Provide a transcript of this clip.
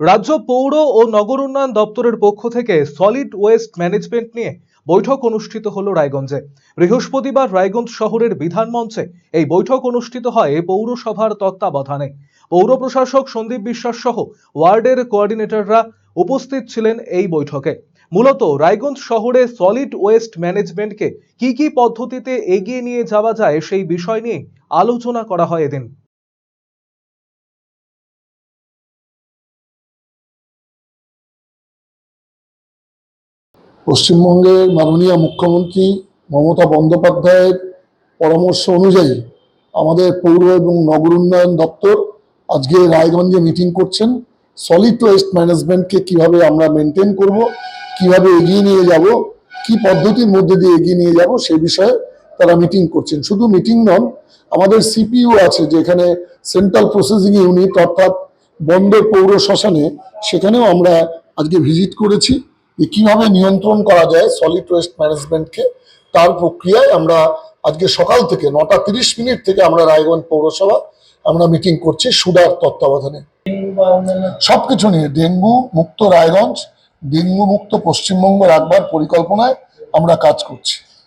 রাজ্য পৌর ও নগর উন্নয়ন দপ্তরের পক্ষ থেকে সলিড ওয়েস্ট ম্যানেজমেন্ট নিয়ে বৈঠক অনুষ্ঠিত হলো রায়গঞ্জে। বৃহস্পতিবার রায়গঞ্জ শহরের বিধান মঞ্চে এই বৈঠক অনুষ্ঠিত হয় পৌরসভার তত্ত্বাবধানে। পৌর প্রশাসক সন্দীপ বিশ্বাস সহ ওয়ার্ডের কোঅর্ডিনেটররা উপস্থিত ছিলেন এই বৈঠকে। মূলত রায়গঞ্জ শহরে সলিড ওয়েস্ট ম্যানেজমেন্টকে কি কি পদ্ধতিতে এগিয়ে নিয়ে যাওয়া যায় সেই বিষয় নিয়ে আলোচনা করা হয় এদিন। পশ্চিমবঙ্গের মাননীয় মুখ্যমন্ত্রী মমতা বন্দ্যোপাধ্যায়ের পরামর্শ অনুযায়ী আমাদের পৌর এবং নগর উন্নয়ন দপ্তর আজকে রায়গঞ্জে মিটিং করছেন। সলিড ওয়েস্ট ম্যানেজমেন্টকে কীভাবে আমরা মেনটেন করব, কীভাবে এগিয়ে নিয়ে যাব, কি পদ্ধতির মধ্যে দিয়ে এগিয়ে নিয়ে যাব সে বিষয়ে তারা মিটিং করছেন। শুধু মিটিং নন, আমাদের সিপিইউ আছে যেখানে সেন্ট্রাল প্রসেসিং ইউনিট অর্থাৎ বন্দর পৌর শ্মশানে, সেখানেও আমরা আজকে ভিজিট করেছি। কীভাবে নিয়ন্ত্রণ করা যায় সলিড ওয়েস্ট ম্যানেজমেন্টকে তার প্রক্রিয়ায় আমরা আজকে সকাল থেকে নটা তিরিশ মিনিট থেকে আমরা রায়গঞ্জ পৌরসভা আমরা মিটিং করছি সুডার তত্ত্বাবধানে। সবকিছু নিয়ে, ডেঙ্গু মুক্ত রায়গঞ্জ, ডেঙ্গু মুক্ত পশ্চিমবঙ্গ রাখবার পরিকল্পনায় আমরা কাজ করছি।